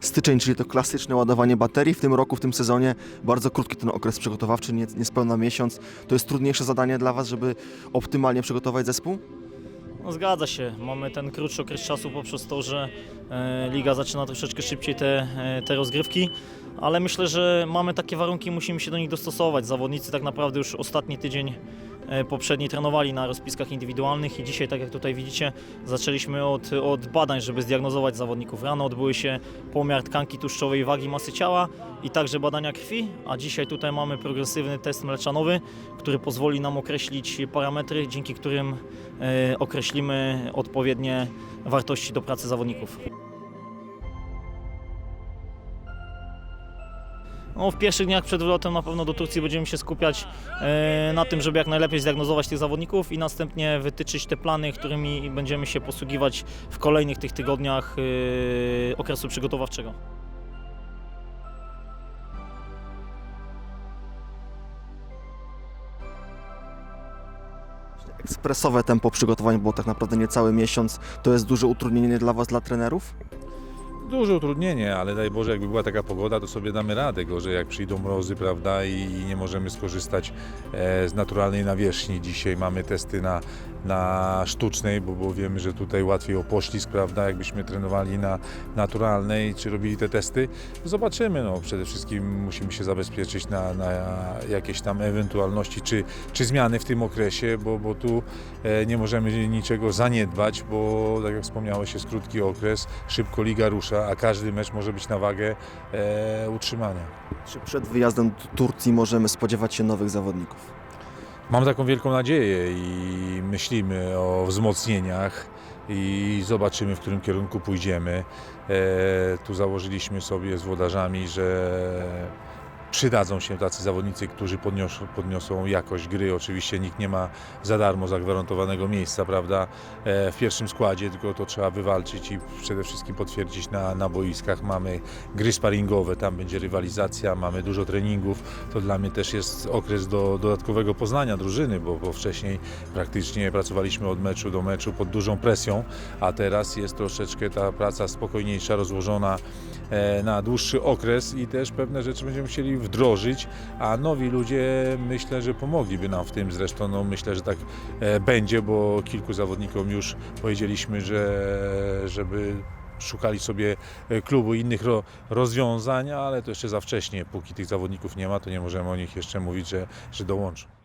Styczeń, czyli to klasyczne ładowanie baterii. W tym roku, w tym sezonie bardzo krótki ten okres przygotowawczy, nie- niespełna miesiąc. To jest trudniejsze zadanie dla Was, żeby optymalnie przygotować zespół? No zgadza się, mamy ten krótszy okres czasu poprzez to, że e, liga zaczyna troszeczkę szybciej te, e, te rozgrywki, ale myślę, że mamy takie warunki, musimy się do nich dostosować. Zawodnicy tak naprawdę już ostatni tydzień e, poprzedni trenowali na rozpiskach indywidualnych i dzisiaj, tak jak tutaj widzicie, zaczęliśmy od, od badań, żeby zdiagnozować zawodników. Rano odbyły się pomiar tkanki tłuszczowej, wagi, masy ciała i także badania krwi, a dzisiaj tutaj mamy progresywny test mleczanowy, który pozwoli nam określić parametry, dzięki którym e, określimy odpowiednie wartości do pracy zawodników. No, w pierwszych dniach przed wylotem na pewno do Turcji będziemy się skupiać e, na tym, żeby jak najlepiej zdiagnozować tych zawodników i następnie wytyczyć te plany, którymi będziemy się posługiwać w kolejnych tych tygodniach e, okresu przygotowawczego. Ekspresowe tempo przygotowań było tak naprawdę niecały miesiąc. To jest duże utrudnienie dla Was, dla trenerów? Duże utrudnienie, ale daj Boże, jakby była taka pogoda, to sobie damy radę. Gorzej jak przyjdą mrozy, prawda, i, i nie możemy skorzystać e, z naturalnej nawierzchni. Dzisiaj mamy testy na, na sztucznej, bo, bo wiemy, że tutaj łatwiej o poślizg, prawda, jakbyśmy trenowali na naturalnej, czy robili te testy. Zobaczymy, no przede wszystkim musimy się zabezpieczyć na, na jakieś tam ewentualności, czy, czy zmiany w tym okresie, bo, bo tu e, nie możemy niczego zaniedbać, bo tak jak wspomniałeś, jest krótki okres, szybko liga rusza, a każdy mecz może być na wagę e, utrzymania. Czy przed wyjazdem do Turcji możemy spodziewać się nowych zawodników? Mam taką wielką nadzieję i myślimy o wzmocnieniach i zobaczymy, w którym kierunku pójdziemy. E, tu założyliśmy sobie z włodarzami, że przydadzą się tacy zawodnicy, którzy podniosą, podniosą jakość gry. Oczywiście nikt nie ma za darmo zagwarantowanego miejsca, prawda, e, w pierwszym składzie, tylko to trzeba wywalczyć i przede wszystkim potwierdzić na, na boiskach. Mamy gry sparingowe, tam będzie rywalizacja, mamy dużo treningów. To dla mnie też jest okres do dodatkowego poznania drużyny, bo, bo wcześniej praktycznie pracowaliśmy od meczu do meczu pod dużą presją, a teraz jest troszeczkę ta praca spokojniejsza, rozłożona e, na dłuższy okres i też pewne rzeczy będziemy musieli wdrożyć, a nowi ludzie myślę, że pomogliby nam w tym. Zresztą no, myślę, że tak e, będzie, bo kilku zawodnikom już powiedzieliśmy, że żeby szukali sobie e, klubu innych ro, rozwiązań, ale to jeszcze za wcześnie. Póki tych zawodników nie ma, to nie możemy o nich jeszcze mówić, że, że dołączą.